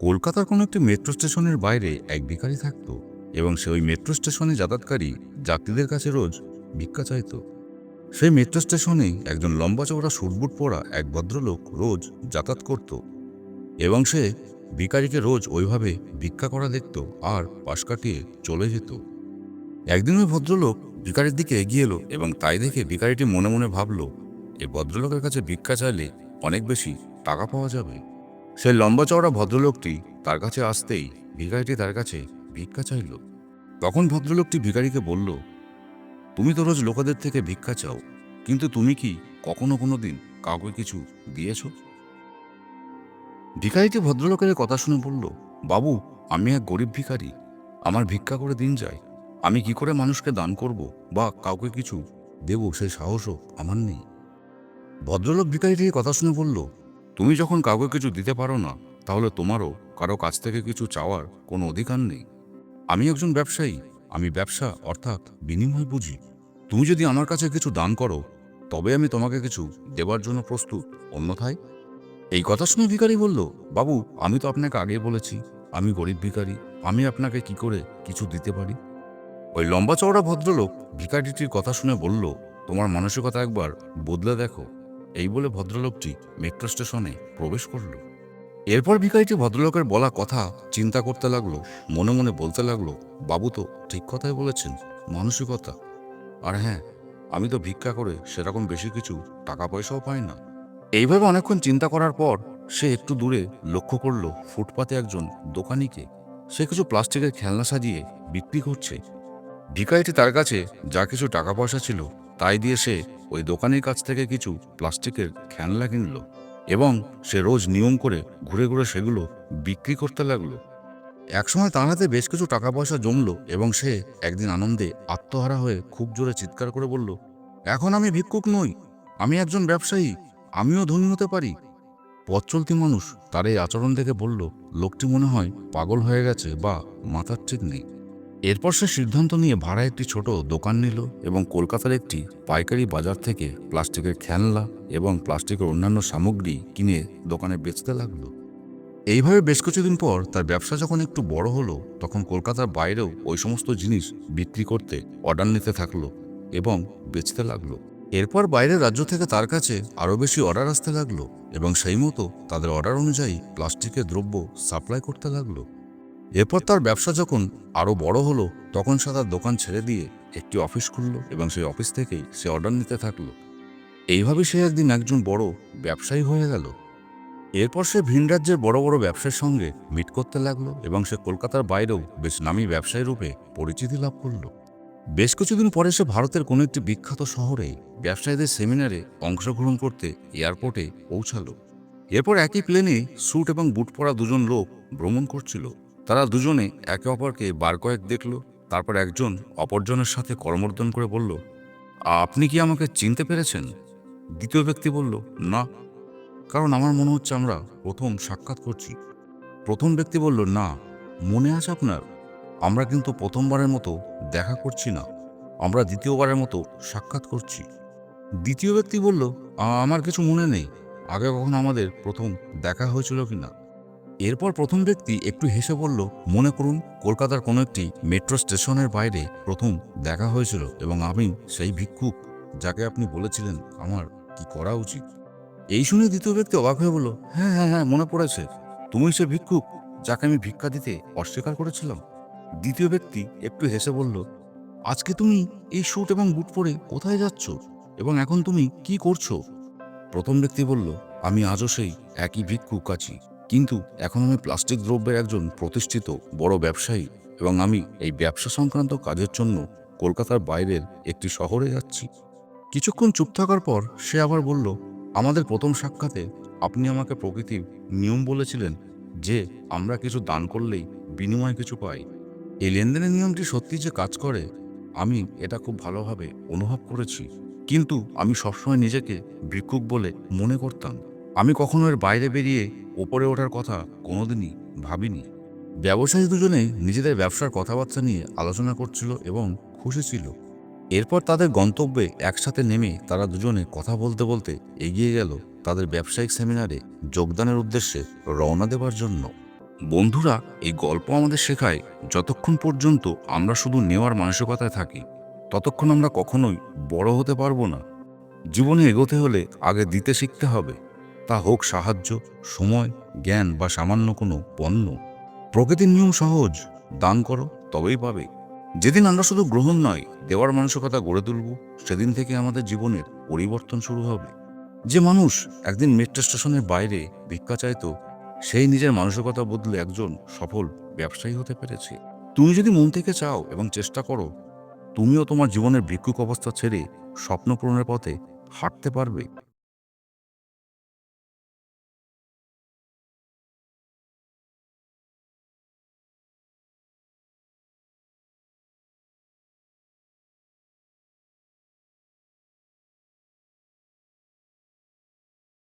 কলকাতার কোনো একটি মেট্রো স্টেশনের বাইরে এক ভিখারি থাকত এবং সে ওই মেট্রো স্টেশনে যাতায়াতকারী যাত্রীদের কাছে রোজ ভিক্ষা চাইত। সেই মেট্রো স্টেশনে একজন লম্বা চওড়া সুটবুট পরা এক ভদ্রলোক রোজ যাতায়াত করত এবং সে ভিকারিকে রোজ ওইভাবে ভিক্ষা করা দেখত আর পাশ কাটিয়ে চলে যেত। একদিন ওই ভদ্রলোক ভিখারির দিকে এগিয়ে এলো এবং তাই দেখে ভিখারিটি মনে মনে ভাবল এই ভদ্রলোকের কাছে ভিক্ষা চাইলে অনেক বেশি টাকা পাওয়া যাবে। সেই লম্বা চওড়া ভদ্রলোকটি তার কাছে আসতেই ভিখারিটি তার কাছে ভিক্ষা চাইল। তখন ভদ্রলোকটি ভিখারিকে বলল, তুমি তো রোজ লোকেদের থেকে ভিক্ষা চাও, কিন্তু তুমি কি কখনো কোনো দিন কাউকে কিছু দিয়েছ? ভিখারিটি ভদ্রলোকের কথা শুনে বলল, বাবু, আমি এক গরিব ভিখারি। আমার ভিক্ষা করে দিন যায়। আমি কি করে মানুষকে দান করব বা কাউকে কিছু দেব? সে সাহসও আমার নেই। ভদ্রলোক ভিখারিটির কথা শুনে বলল তুমি যখন কাউকে কিছু দিতে পারো না, তাহলে তোমারও কারও কাছ থেকে কিছু চাওয়ার কোনো অধিকার নেই। আমি একজন ব্যবসায়ী, আমি ব্যবসা অর্থাৎ বিনিময় বুঝি। তুমি যদি আমার কাছে কিছু দান করো, তবে আমি তোমাকে কিছু দেবার জন্য প্রস্তুত, অন্যথায়? এই কথা শুনে ভিখারি বলল, বাবু, আমি তো আপনাকে আগে বলেছি, আমি গরিব ভিখারি, আমি আপনাকে কি করে কিছু দিতে পারি? ওই লম্বা চওড়া ভদ্রলোক ভিখারিটির কথা শুনে বলল, তোমার মানসিকতা একবার বদলে দেখো। এই বলে ভদ্রলোকটি মেট্রো স্টেশনে প্রবেশ করল। এরপর ভিখারিটি ভদ্রলোকের বলা কথা চিন্তা করতে লাগল, মনে মনে বলতে লাগল, বাবু তো ঠিক কথাই বলেছেন, মানসিকতা। আর হ্যাঁ আমি তো ভিক্ষা করে সেরকম বেশি কিছু টাকা পয়সাও পাই না। এইভাবে অনেকক্ষণ চিন্তা করার পর সে একটু দূরে লক্ষ্য করল ফুটপাতে একজন দোকানিকে। সে কিছু প্লাস্টিকের খেলনা সাজিয়ে বিক্রি করছে। ভিখারিটি তার কাছে যা কিছু টাকা পয়সা ছিল তাই দিয়ে সে ওই দোকানের কাছ থেকে কিছু প্লাস্টিকের খেলনা কিনল এবং সে রোজ নিয়ম করে ঘুরে ঘুরে সেগুলো বিক্রি করতে লাগল। একসময় তার হাতে বেশ কিছু টাকা পয়সা জমলো এবং সে একদিন আনন্দে আত্মহারা হয়ে খুব জোরে চিৎকার করে বলল, এখন আমি ভিক্ষুক নই, আমি একজন ব্যবসায়ী, আমিও ধনী হতে পারি। পথ চলতি মানুষ তার এই আচরণ দেখে বলল, লোকটি মনে হয় পাগল হয়ে গেছে বা মাথার ঠিক নেই। এরপর সে সিদ্ধান্ত নিয়ে ভাড়া একটি ছোট দোকান নিল এবং কলকাতার একটি পাইকারি বাজার থেকে প্লাস্টিকের খেলনা এবং প্লাস্টিকের অন্যান্য সামগ্রী কিনে দোকানে বেচতে লাগল। এইভাবে বেশ কিছুদিন পর তার ব্যবসা যখন একটু বড় হলো, তখন কলকাতার বাইরেও ওই সমস্ত জিনিস বিক্রি করতে অর্ডার নিতে থাকল এবং বেচতে লাগল। এরপর বাইরের রাজ্য থেকে তার কাছে আরও বেশি অর্ডার আসতে লাগল এবং সেই মতো তাদের অর্ডার অনুযায়ী প্লাস্টিকের দ্রব্য সাপ্লাই করতে লাগল। এরপর তার ব্যবসা যখন আরও বড় হলো, তখন সে তার দোকান ছেড়ে দিয়ে একটি অফিস খুললো এবং সেই অফিস থেকেই সে অর্ডার নিতে থাকল। এইভাবে সে একদিন একজন বড় ব্যবসায়ী হয়ে গেল। এরপর সে ভিন রাজ্যের বড় বড় ব্যবসার সঙ্গে মিট করতে লাগল এবং সে কলকাতার বাইরেও বেশ নামী ব্যবসায়ী রূপে পরিচিতি লাভ করল। বেশ কিছুদিন পরে সে ভারতের কোনো একটি বিখ্যাত শহরে ব্যবসায়ীদের সেমিনারে অংশগ্রহণ করতে এয়ারপোর্টে পৌঁছালো। এরপর একই প্লেনে স্যুট এবং বুট পরা দুজন লোক ভ্রমণ করছিল। তারা দুজনে একে অপরকে বার কয়েক দেখল, তারপর একজন অপরজনের সাথে করমর্দন করে বলল, আপনি কি আমাকে চিনতে পেরেছেন? দ্বিতীয় ব্যক্তি বলল, না, কারণ আমার মনে হচ্ছে আমরা প্রথম সাক্ষাৎ করছি। প্রথম ব্যক্তি বলল, না, মনে আছে আপনার। আমরা কিন্তু প্রথমবারের মতো দেখা করছি না। আমরা দ্বিতীয়বারের মতো সাক্ষাৎ করছি। দ্বিতীয় ব্যক্তি বলল আমার কিছু মনে নেই। আগে কখনো আমাদের প্রথম দেখা হয়েছিল কিনা? এরপর প্রথম ব্যক্তি একটু হেসে বলল, মনে করুন, কলকাতার কোনো একটি মেট্রো স্টেশনের বাইরে প্রথম দেখা হয়েছিল এবং আমি সেই ভিক্ষুক যাকে আপনি বলেছিলেন, আমার কি করা উচিত? এই শুনে দ্বিতীয় ব্যক্তি অবাক হয়ে বলল হ্যাঁ হ্যাঁ হ্যাঁ মনে পড়েছে। তুমি সে ভিক্ষুক যাকে আমি ভিক্ষা দিতে অস্বীকার করেছিলাম? দ্বিতীয় ব্যক্তি একটু হেসে বলল, আজকে তুমি এই স্যুট এবং বুট পরে কোথায় যাচ্ছ এবং এখন তুমি কি করছ? প্রথম ব্যক্তি বলল, আমি আজও সেই একই ভিক্ষুক আছি। কিন্তু এখন আমি প্লাস্টিক দ্রব্যের একজন প্রতিষ্ঠিত বড় ব্যবসায়ী এবং আমি এই ব্যবসা সংক্রান্ত কাজের জন্য কলকাতার বাইরের একটি শহরে যাচ্ছি। কিছুক্ষণ চুপ থাকার পর সে আবার বলল, আমাদের প্রথম সাক্ষাতে আপনি আমাকে প্রকৃতির নিয়ম বলেছিলেন যে আমরা কিছু দান করলেই বিনিময় কিছু পাই। এই লেনদেনের নিয়মটি সত্যি যে কাজ করে, আমি এটা খুব ভালোভাবে অনুভব করেছি। কিন্তু আমি সবসময় নিজেকে ভিক্ষুক বলে মনে করতাম। আমি কখনো এর বাইরে বেরিয়ে ওপরে ওঠার কথা কোনোদিনই ভাবিনি। ব্যবসায়ী দুজনে নিজেদের ব্যবসার কথাবার্তা নিয়ে আলোচনা করছিল এবং খুশি ছিল। এরপর তাদের গন্তব্যে একসাথে নেমে তারা দুজনে কথা বলতে বলতে এগিয়ে গেল তাদের ব্যবসায়িক সেমিনারে যোগদানের উদ্দেশ্যে রওনা দেবার জন্য। বন্ধুরা, এই গল্প আমাদের শেখায় যতক্ষণ পর্যন্ত আমরা শুধু নেওয়ার মানসিকতায় থাকি, ততক্ষণ আমরা কখনোই বড় হতে পারব না। জীবনে এগোতে হলে আগে দিতে শিখতে হবে। তা হোক সাহায্য, সময়, জ্ঞান বা সামান্য কোনো পণ্য। প্রকৃতির নিয়ম সহজ। দান করো, তবেই পাবে। যেদিন আমরা শুধু গ্রহণ নয়, দেওয়ার মানসিকতা গড়ে তুলব, সেদিন থেকে আমাদের জীবনের পরিবর্তন শুরু হবে। যে মানুষ একদিন মেট্রো স্টেশনের বাইরে ভিক্ষা চাইতো, সেই নিজের মানসিকতা বদলে একজন সফল ব্যবসায়ী হতে পেরেছে। তুমি যদি মন থেকে চাও এবং চেষ্টা করো, তুমিও তোমার জীবনের ভিক্ষুক অবস্থা ছেড়ে স্বপ্ন পূরণের পথে হাঁটতে পারবে।